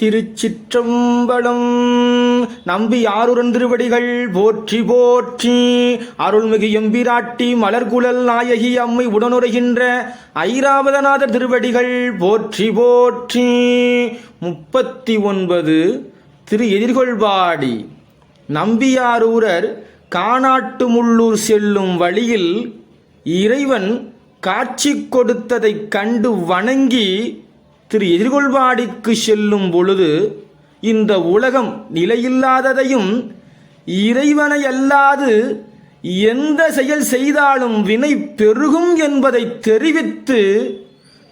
திருச்சிற்றம்பலம். நம்பி யாருடன் திருவடிகள் போற்றி போற்றி அருள்மிகு எம்பிராட்டி மலர்குழல் நாயகி அம்மை உடனுரைகின்ற ஐராவதநாதர் திருவடிகள் போற்றி போற்றி. முப்பத்தி ஒன்பது திரு எதிர்கொள்பாடி. நம்பியாரூரர் காணாட்டு முள்ளூர் செல்லும் வழியில் இறைவன் காட்சி கொடுத்ததைக் கண்டு வணங்கி திரு எதிர்கொள்வாடிக்கு செல்லும் பொழுது இந்த உலகம் நிலையில்லாததையும் இறைவனை அல்லாது எந்த செயல் செய்தாலும் வினை பெருகும் என்பதை தெரிவித்து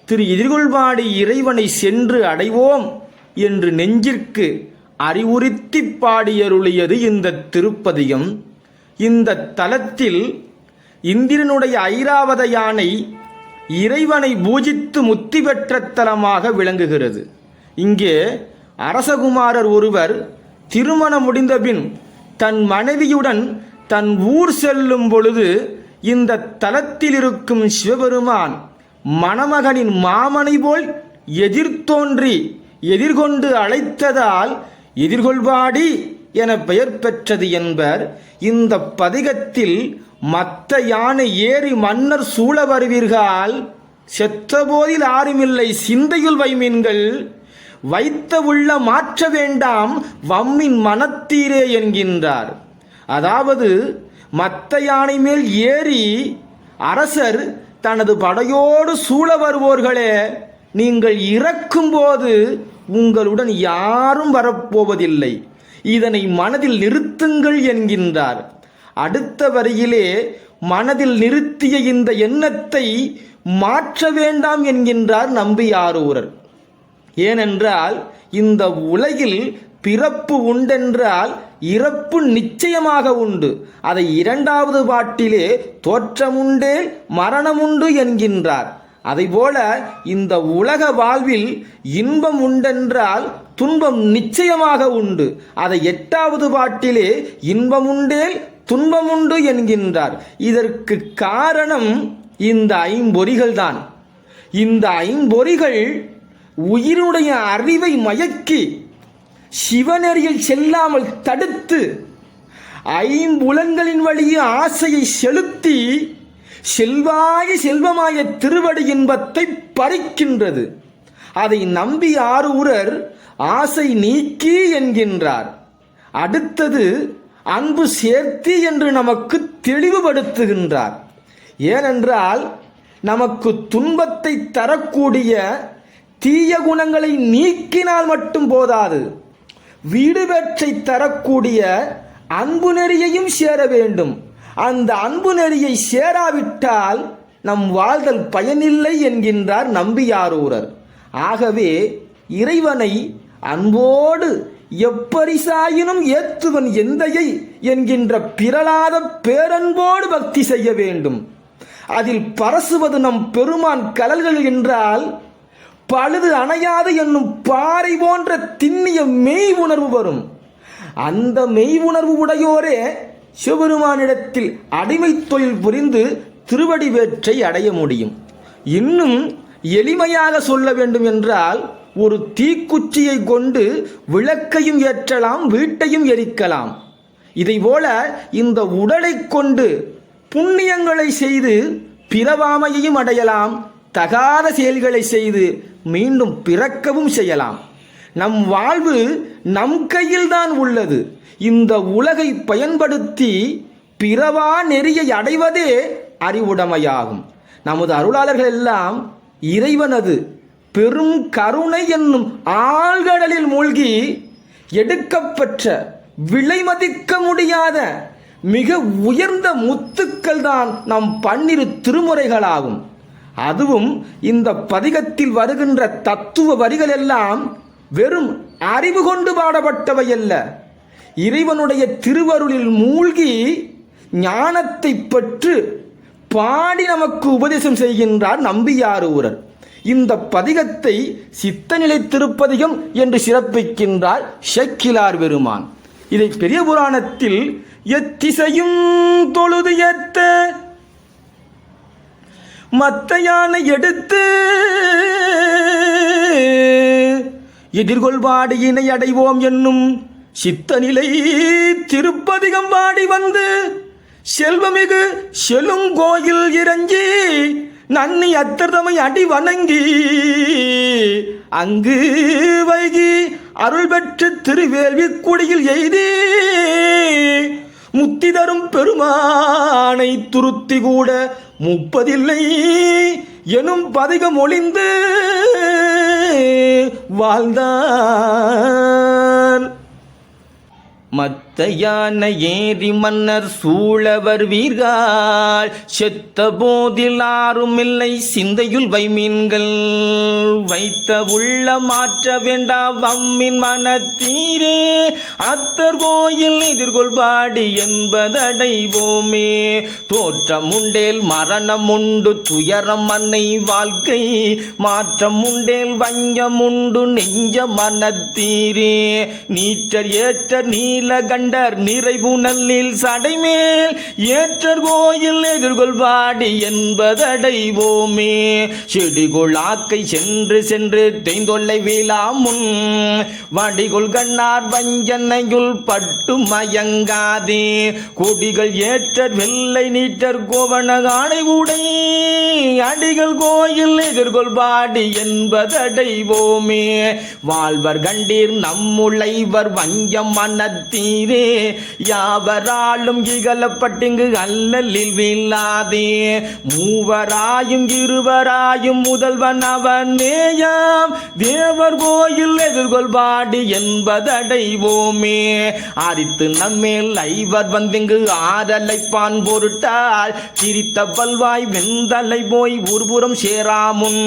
திரு எதிர்கொள்வாடி இறைவனை சென்று அடைவோம் என்று நெஞ்சிற்கு அறிவுறுத்தி பாடியருளியது இந்த திருப்பதியம். இந்த தலத்தில் இந்திரனுடைய ஐராவத யானை இறைவனை பூஜித்து முத்தி பெற்ற தலமாக விளங்குகிறது. இங்கே அரசகுமாரர் ஒருவர் திருமணம் முடிந்தபின் தன் மனைவியுடன் தன் ஊர் செல்லும் பொழுது இந்த தலத்தில் இருக்கும் சிவபெருமான் மணமகனின் மாமனை போல் எதிர்த்தோன்றி எதிர்கொண்டு அழைத்ததால் எதிர்கொள்வாடி என பெயர் பெற்றது என்பர். இந்த பதிகத்தில் மற்ற யானை ஏறி மன்னர் சூழ வருவீர்கள் செத்தபோதில் ஆறுமில்லை சிந்தையுள் வைமீன்கள் வைத்த உள்ள மாற்ற வேண்டாம் வம்மின் மனத்தீரே என்கின்றார். அதாவது மத்த யானை மேல் ஏறி அரசர் தனது படையோடு சூழ வருவோர்களே நீங்கள் இறக்கும்போது உங்களுடன் யாரும் வரப்போவதில்லை. இதனை மனதில் நிறுத்துங்கள் என்கின்றார். அடுத்த வரியிலே மனதில் நிறுத்திய இந்த எண்ணத்தை மாற்ற வேண்டாம் என்கின்றார் நம்பியாரூரர் ஏனென்றால் இந்த உலகில் பிறப்பு உண்டென்றால் இறப்பு நிச்சயமாக உண்டு. அதை இரண்டாவது பாட்டிலே தோற்றமுண்டே மரணமுண்டு என்கின்றார். அதைபோல இந்த உலக வாழ்வில் இன்பம் உண்டென்றால் துன்பம் நிச்சயமாக உண்டு. அதை எட்டாவது பாட்டிலே இன்பம் உண்டேல் துன்பமுண்டு என்கின்றார். இதற்கு காரணம் இந்த ஐம்பொறிகள் தான் இந்த ஐம்பொறிகள் உயிருடைய அறிவை மயக்கி சிவநெறியில் செல்லாமல் தடுத்து ஐம்புலன்களின் வழியே ஆசையை செலுத்தி செல்வாய செல்வமாய திருவடி இன்பத்தை பறிக்கின்றது. அதை நம்பி ஆரூரர் ஆசை நீக்கி என்கின்றார். அடுத்தது அன்பு சேர்த்தி என்று நமக்கு தெளிவுபடுத்துகின்றார். ஏனென்றால் நமக்கு துன்பத்தை தரக்கூடிய தீய குணங்களை நீக்கினால் மட்டும் போதாது. வீடு பெற்றை தரக்கூடிய அன்பு நெறியையும் சேர வேண்டும். அந்த அன்பு நெறியை சேராவிட்டால் நம் வாழ்தல் பயனில்லை என்கின்றார் நம்பியாரூரர் ஆகவே இறைவனை அன்போடு எப்பரிசாயினும் ஏத்துவன் எந்தையை என்கின்ற பிறலாத பேரன்போடு பக்தி செய்ய வேண்டும். அதில் பரசுவது நம் பெருமான் கலல்கள் என்றால் பழுது அணையாது என்னும் பாறை போன்ற திண்ணிய மெய் உணர்வு வரும். அந்த மெய் உணர்வு உடையோரே சிவபெருமானிடத்தில் அடிமை தொழில் புரிந்து திருவடி வேற்றை அடைய முடியும். இன்னும் எளிமையாக சொல்ல வேண்டும் என்றால் ஒரு தீக்குச்சியை கொண்டு விளக்கையும் ஏற்றலாம் வீட்டையும் எரிக்கலாம். இதைபோல இந்த உடலை கொண்டு புண்ணியங்களை செய்து பிறவாமையையும் அடையலாம் தகாத செயல்களை செய்து மீண்டும் பிறக்கவும் செய்யலாம். நம் வாழ்வு நம் கையில்தான் உள்ளது. இந்த உலகை பயன்படுத்தி பிறவா நெறியை அடைவதே அறிவுடைமையாகும். நமது அருளாளர்கள் எல்லாம் இறைவனது பெரும் கருணை என்னும் ஆழ்கடலில் மூழ்கி எடுக்கப்பெற்ற விலை மதிக்க முடியாத மிக உயர்ந்த முத்துக்கள் தான் நம் பன்னிரு திருமுறைகளாகும். அதுவும் இந்த பதிகத்தில் வருகின்ற தத்துவ வரிகள் எல்லாம் வெறும் அறிவு கொண்டு பாடப்பட்டவை அல்ல. இறைவனுடைய திருவருளில் மூழ்கி ஞானத்தை பெற்று பாடி நமக்கு உபதேசம் செய்கின்றார் நம்பியாரூரர் இந்த பதிகத்தை சித்தநிலை திருப்பதிகம் என்று சிறப்பிக்கின்றார் ஷக்கிலார் பெருமான். இதை பெரிய புராணத்தில் எத்திசையும் தொழுது ஏத்த மத்த யானை எடுத்து எதிர்கொள்பாடியினை அடைவோம் என்னும் சித்தநிலை திருப்பதிகம் பாடி வந்து செல்வமிகு செலுங்கோயில் இறங்கி நன்னி அத்தர்தமை அடி வணங்கி அங்கு வைகி அருள் பெற்று திருவேள்வி குடியில் எய்தி முத்தி தரும் பெருமானை துருத்தி கூட முப்பதில்லை எனும் பதிகம் ஒளிந்து வாழ்ந்தான். மத் மத்த யானை ஏறி மன்னர் சூழவர் வீர்கள் செத்த போதில் ஆறும் இல்லை சிந்தையுள் வைமீன்கள். வைத்த உள்ள மாற்ற வேண்டா வம்மின் மனத்தீரே. அத்தர் கோயில் எதிர்கொள்பாடு என்பதடைவோமே. தோற்றம் உண்டேல் மரணம் உண்டு துயரம் மன்னை வாழ்க்கை. மாற்றம் உண்டேல் வஞ்சம் உண்டு நெஞ்ச மனத்தீரே. நீற்றர் ஏற்ற ஏற்றர் கண்டர் நிறைவு நல்லில் சடைமேல் ஏற்றர் கோயில் எதிர்கொள்வாடி என்பதடைவோமே. செடிகொள் ஆக்கை சென்று சென்று தெய்ந்தொல்லை வீழாமுன் வடிகொள் கண்ணார் வஞ்சனையுள் பட்டு மயங்காதே. கொடிகள் ஏற்றர் வெள்ளை நீட்டர் கோவண ஆணை உடை அடிகள் கோயில் எதிர்கொள்வாடி என்பதடைவோமே. வாழ்வர் கண்டீர் நம்முளைவர் வஞ்சம் மனத்தீர் யாவராலும் இகழப்பட்டிங்கு அல்லலில் வீழாதே. மூவராயும் இருவராயும் முதல்வன் அவனேயாம். தேவர் கோயில் எதிர்கொள்பாடி என்பதடைவோமே. அரித்து நம்மேல் ஐவர் வந்திங்கு ஆரலைப்பான் பொருட்டால் சிரித்த பல்வாய் வெந்தலை போய் ஒருபுறம் சேராமுன்.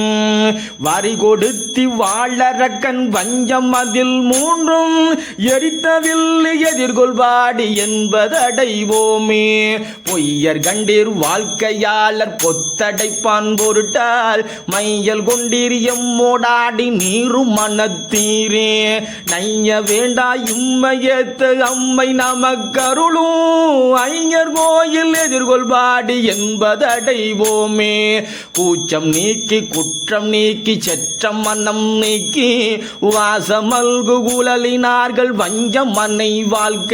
வரி கொடுத்தி வாழறக்கன் வஞ்சம் அதில் மூன்றும் எரித்தவில் எதிர்கொள்வாடி என்பதடைவோமே. பொய்யர் கண்டீர் வாழ்க்கையாளர் பொத்தடைப்பான் பொருட்டால் மையல் கொண்டீர் எம்மோடாடி நீரும் மனத்தீரே. நைய வேண்டா இம்மையத்து அம்மை நமக்கருளும். ஐயர் கோயில் எதிர்கொள்பாடி என்பதடைவோமே. கூச்சம் நீக்கி குற்றம் நீக்கி செற்றம் மன்னம் நீக்கி வாசமல்கு குழலினார்கள் வஞ்சம் மனை வாழ்க்கை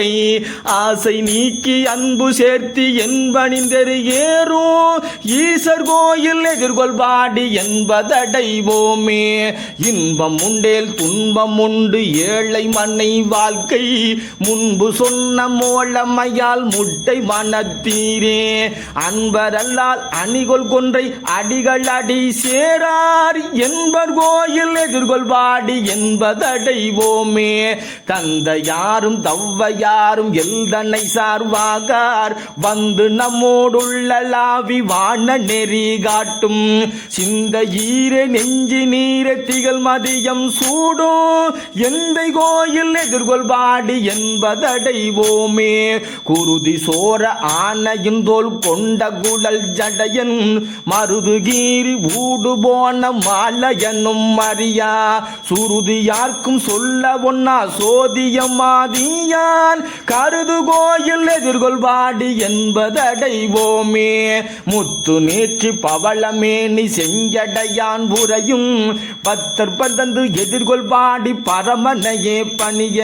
ஆசை நீக்கி அன்பு சேர்த்தி என்பணிந்தெரு ஏறும். ஈசர் கோயில் எதிர்கொள்வாடி என்பதடைவோமே. இன்பம் உண்டேல் துன்பம் உண்டு ஏழை மண்ணை வாழ்க்கை. முன்பு சொன்ன மோளமையால் முட்டை மனத்தீரே அன்பரல்லால் அணிகொள் கொன்றை அடிகள் அடி சேரார். என்பர் கோயில் எதிர்கொள்வாடி என்பதடைவோமே. தந்த யாரும் தவ்வ யாரும் எல்தனை சார்வாகார்? வந்து நம்மோடுள்ளலாவி வாண நெறி காட்டும். சிந்த ஈர நெஞ்சி நீர திகழ் மதியம் சூடும். எந்த கோயில் எதிர்கொள்வாடி என்பதடைவோமே. குருதி சோர ஆனையின் தோல் கொண்ட குழல் ஜடையன். மருதுகீரி ஊடு போன மாலையனும் மரியா. சுருதி யார்க்கும் சொல்ல ஒன்னா சோதியமாதியான் கருது கருதுகோயில் எதிர்கொள்வாடி என்பதடைவோமே. முத்து நேற்று பவளமேனி செஞ்சடையான் உரையும். பத்தர் பதந்து எதிர்கொள்வாடி பரமனையே பணிய.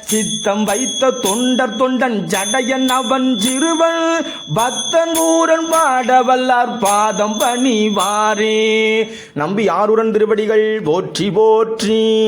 சித்தம் வைத்த தொண்டர் தொண்டன் ஜடையன் அவன் சிறுவன். பத்தன் ஊரன் பாடவல்லார் பாதம் பணிவாரே. நம்பி யாருடன் திருவடிகள் போற்றி போற்றி.